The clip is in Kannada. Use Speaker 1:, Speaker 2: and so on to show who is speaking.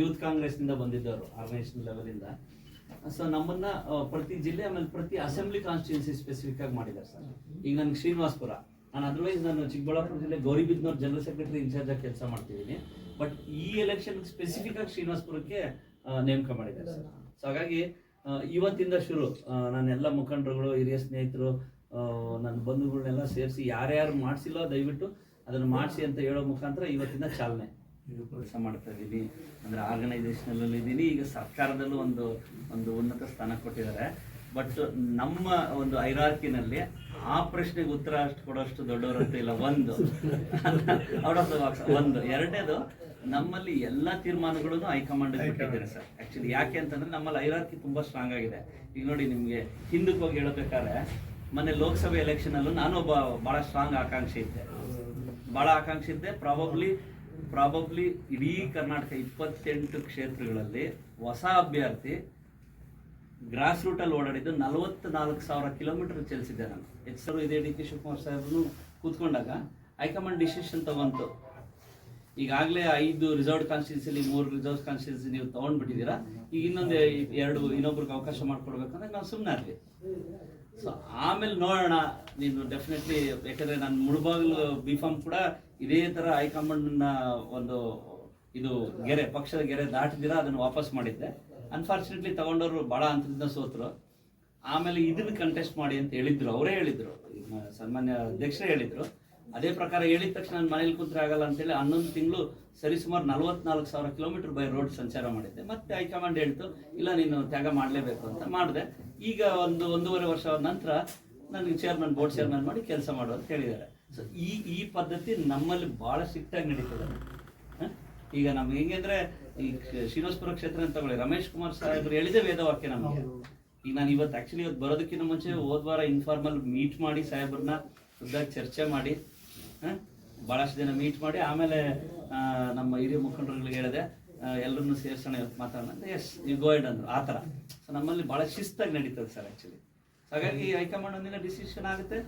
Speaker 1: ಯೂತ್ ಕಾಂಗ್ರೆಸ್ನಿಂದ ಬಂದಿದ್ದವರು ಆರ್ಗನೈಸೇಷನ್ ಲೆವೆಲಿಂದ ಸೊ ನಮ್ಮನ್ನ ಪ್ರತಿ ಜಿಲ್ಲೆ ಆಮೇಲೆ ಪ್ರತಿ ಅಸೆಂಬ್ಲಿ ಕಾನ್ಸ್ಟಿಟ್ಯೂನ್ಸಿ ಸ್ಪೆಸಿಫಿಕ್ ಆಗಿ ಮಾಡಿದ್ದಾರೆ ಸರ್. ಈಗ ನನ್ಗೆ ಶ್ರೀನಿವಾಸ್ಪುರ. ನಾನು ಅದರ್ವೈಸ್ ನಾನು ಚಿಕ್ಕಬಳ್ಳಾಪುರ ಜಿಲ್ಲೆ ಗೌರಿಬಿದ್ನವ್ರ ಜನರಲ್ ಸೆಕ್ರೆಟರಿ ಇನ್ಚಾರ್ಜ್ ಆಗಿ ಕೆಲಸ ಮಾಡ್ತಿದ್ದೀನಿ ಬಟ್ ಈ ಎಲೆಕ್ಷನ್ ಸ್ಪೆಸಿಫಿಕ್ ಆಗಿ ಶ್ರೀನಿವಾಸ್ಪುರಕ್ಕೆ ನೇಮಕ ಮಾಡಿದ್ದಾರೆ ಸರ್. ಸೊ ಹಾಗಾಗಿ ಇವತ್ತಿಂದ ಶುರು ನಾನೆಲ್ಲ ಮುಖಂಡರುಗಳು, ಹಿರಿಯ ಸ್ನೇಹಿತರು ನನ್ನ ಬಂಧುಗಳನ್ನೆಲ್ಲ ಸೇರಿಸಿ ಯಾರ್ಯಾರು ಮಾಡಿಸಿಲ್ಲೋ ದಯವಿಟ್ಟು ಅದನ್ನು ಮಾಡಿಸಿ ಅಂತ ಹೇಳೋ ಮುಖಾಂತರ ಇವತ್ತಿನ ಚಾಲನೆ. ಕೆಲಸ ಮಾಡ್ತಾ ಇದ್ದೀನಿ. ಅಂದ್ರೆ ಆರ್ಗನೈಸೇಷನಲ್ಲಿ ಇದ್ದೀನಿ. ಈಗ ಸರ್ಕಾರದಲ್ಲೂ ಒಂದು ಒಂದು ಉನ್ನತ ಸ್ಥಾನ ಕೊಟ್ಟಿದ್ದಾರೆ. ಬಟ್ ನಮ್ಮ ಒಂದು ಐರಾರ್ಕಿನಲ್ಲಿ ಆ ಪ್ರಶ್ನೆಗೆ ಉತ್ತರ ಅಷ್ಟು ಕೊಡೋಷ್ಟು ದೊಡ್ಡವರಂತ ಇಲ್ಲ ಒಂದು. ಔಟ್ ಆಫ್ ದ ಬಾಕ್ಸ್ ಒಂದು. ಎರಡನೇದು ನಮ್ಮಲ್ಲಿ ಎಲ್ಲ ತೀರ್ಮಾನಗಳನ್ನು ಹೈಕಮಾಂಡ್ ಕೊಟ್ಟಿದ್ದಾರೆ ಸರ್. ಆಕ್ಚುಲಿ ಯಾಕೆ ಅಂತಂದ್ರೆ ನಮ್ಮಲ್ಲಿ ಐರಾರ್ಕಿ ತುಂಬಾ ಸ್ಟ್ರಾಂಗ್ ಆಗಿದೆ. ಈಗ ನೋಡಿ ನಿಮ್ಗೆ ಹಿಂದಕ್ಕೆ ಹೋಗಿ ಹೇಳ್ಬೇಕಾದ್ರೆ ಮೊನ್ನೆ ಲೋಕಸಭೆ ಎಲೆಕ್ಷನ್ ಅಲ್ಲೂ ನಾನು ಒಬ್ಬ ಬಹಳ ಸ್ಟ್ರಾಂಗ್ ಆಕಾಂಕ್ಷಿ ಇದ್ದೆ. ಬಹಳ ಆಕಾಂಕ್ಷಿ ಇದ್ದೆ. ಪ್ರಾಬಬ್ಲಿ ಪ್ರಾಬಬ್ಲಿ ಇಡೀ ಕರ್ನಾಟಕ ಇಪ್ಪತ್ತೆಂಟು ಕ್ಷೇತ್ರಗಳಲ್ಲಿ ಹೊಸ ಅಭ್ಯರ್ಥಿ ಗ್ರಾಸ್ ರೂಟಲ್ಲಿ ಓಡಾಡಿದ್ದು ನಲವತ್ನಾಲ್ಕು ಸಾವಿರ ಕಿಲೋಮೀಟರ್ ಚಲಿಸಿದ್ದೆ ನಾನು. ಹೆಸರು ಇದೇ ಡಿ ಕೆ ಶಿವಕುಮಾರ್ ಸಾಹೇಬ್ನು ಕೂತ್ಕೊಂಡಾಗ ಹೈಕಮಾಂಡ್ ಡಿಸಿಷನ್ ತಗೊಂತು. ಈಗಾಗಲೇ ಐದು ರಿಸರ್ವ್ ಕಾನ್ಸ್ಟಿಟ್ಯೂನ್ಸಿಲಿ ಮೂರು ರಿಸರ್ವ್ ಕಾನ್ಸ್ಟಿಟ್ಯೂನ್ಸಿ ನೀವು ತಗೊಂಡ್ಬಿಟ್ಟಿದ್ದೀರಾ. ಈಗ ಇನ್ನೊಂದು ಎರಡು, ಇನ್ನೊಬ್ರಿಗೆ ಅವಕಾಶ ಮಾಡ್ಕೊಡ್ಬೇಕಂದ್ರೆ ನಾವು ಸುಮ್ಮನೆ ಆಗಲಿ ಸೊ ಆಮೇಲೆ ನೋಡೋಣ. ನೀನು ಡೆಫಿನೆಟ್ಲಿ ಯಾಕಂದ್ರೆ ನಾನು ಮುಳುಬಾಗಿಲು ಬಿ ಫಾರ್ಮ್ ಕೂಡ ಇದೇ ತರ ಹೈಕಮಾಂಡ್ನ ಒಂದು ಇದು ಗೆರೆ, ಪಕ್ಷದ ಗೆರೆ ದಾಟಿದಿರ ಅದನ್ನು ವಾಪಸ್ ಮಾಡಿದ್ದೆ. ಅನ್ಫಾರ್ಚುನೇಟ್ಲಿ ತಗೊಂಡವರು ಬಹಳ ಅಂತದಿಂದ ಸೋತರು. ಆಮೇಲೆ ಇದನ್ನ ಕಂಟೆಸ್ಟ್ ಮಾಡಿ ಅಂತ ಹೇಳಿದ್ರು. ಅವರೇ ಹೇಳಿದ್ರು. ಸನ್ಮಾನ್ಯ ಅಧ್ಯಕ್ಷರೇ ಹೇಳಿದ್ರು. ಅದೇ ಪ್ರಕಾರ ಹೇಳಿದ ತಕ್ಷಣ ನಾನು ಮನೇಲಿ ಕೂತ್ರೆ ಆಗಲ್ಲ ಅಂತೇಳಿ ಹನ್ನೊಂದು ತಿಂಗಳು ಸರಿಸುಮಾರು ನಲವತ್ನಾಲ್ಕು ಸಾವಿರ ಕಿಲೋಮೀಟರ್ ಬೈ ರೋಡ್ ಸಂಚಾರ ಮಾಡಿದ್ದೆ. ಮತ್ತೆ ಹೈಕಮಾಂಡ್ ಹೇಳ್ತು, ಇಲ್ಲ, ನೀನು ತ್ಯಾಗ ಮಾಡಲೇಬೇಕು ಅಂತ ಮಾಡಿದೆ. ಈಗ ಒಂದು ಒಂದೂವರೆ ವರ್ಷ ನಂತರ ನನಗೆ ಚೇರ್ಮನ್ ಬೋರ್ಡ್ ಚೇರ್ಮನ್ ಮಾಡಿ ಕೆಲಸ ಮಾಡು ಅಂತ ಹೇಳಿದ್ದಾರೆ. ಸೊ ಈ ಈ ಪದ್ಧತಿ ನಮ್ಮಲ್ಲಿ ಭಾಳ ಸ್ಟ್ರಿಕ್ಟಾಗಿ ನಡೀತದೆ? ಈಗ ನಮ್ಗೆ ಹೆಂಗೆ ಅಂದ್ರೆ ಈ ಶ್ರೀನಿವಾಸಪುರ ಕ್ಷೇತ್ರ ಅಂತ ತಗೊಳ್ಳಿ ರಮೇಶ್ ಕುಮಾರ್ ಸಾಹೇಬ್ರು ಹೇಳಿದೆ ವೇದವಾಕ್ಯ ನಮಗೆ. ಈಗ ನಾನು ಇವತ್ತು ಆಕ್ಚುಲಿ ಇವತ್ತು ಬರೋದಕ್ಕಿಂತ ಮುಂಚೆ ಹೋದ್ವಾರ ಇನ್ಫಾರ್ಮಲ್ ಮೀಟ್ ಮಾಡಿ ಸಾಹೇಬ್ರನ್ನ ಖುದ್ದಾಗಿ ಚರ್ಚೆ ಮಾಡಿ ಹಾ? ಬಹಳಷ್ಟು ಜನ ಮೀಟ್ ಮಾಡಿ ಆಮೇಲೆ ನಮ್ಮ ಹಿರಿಯ ಮುಖಂಡರುಗಳಿಗೆ ಹೇಳಿದೆ. ಎಲ್ಲರನ್ನು ಸೇರ್ಸೋಣ ಮಾತಾಡೋಣ ಎಸ್ ಯು ಗೋಯ್ಡ್ ಅಂದ್ರು ಆ ಥರ. ಸೊ ನಮ್ಮಲ್ಲಿ ಬಹಳ ಶಿಸ್ತಾಗಿ ನಡೀತದೆ ಸರ್ ಆ್ಯಕ್ಚುಲಿ ಹಾಗಾಗಿ ಹೈಕಮಾಂಡ್ ಒಂದಿನ ಡಿಸಿಷನ್ ಆಗುತ್ತೆ.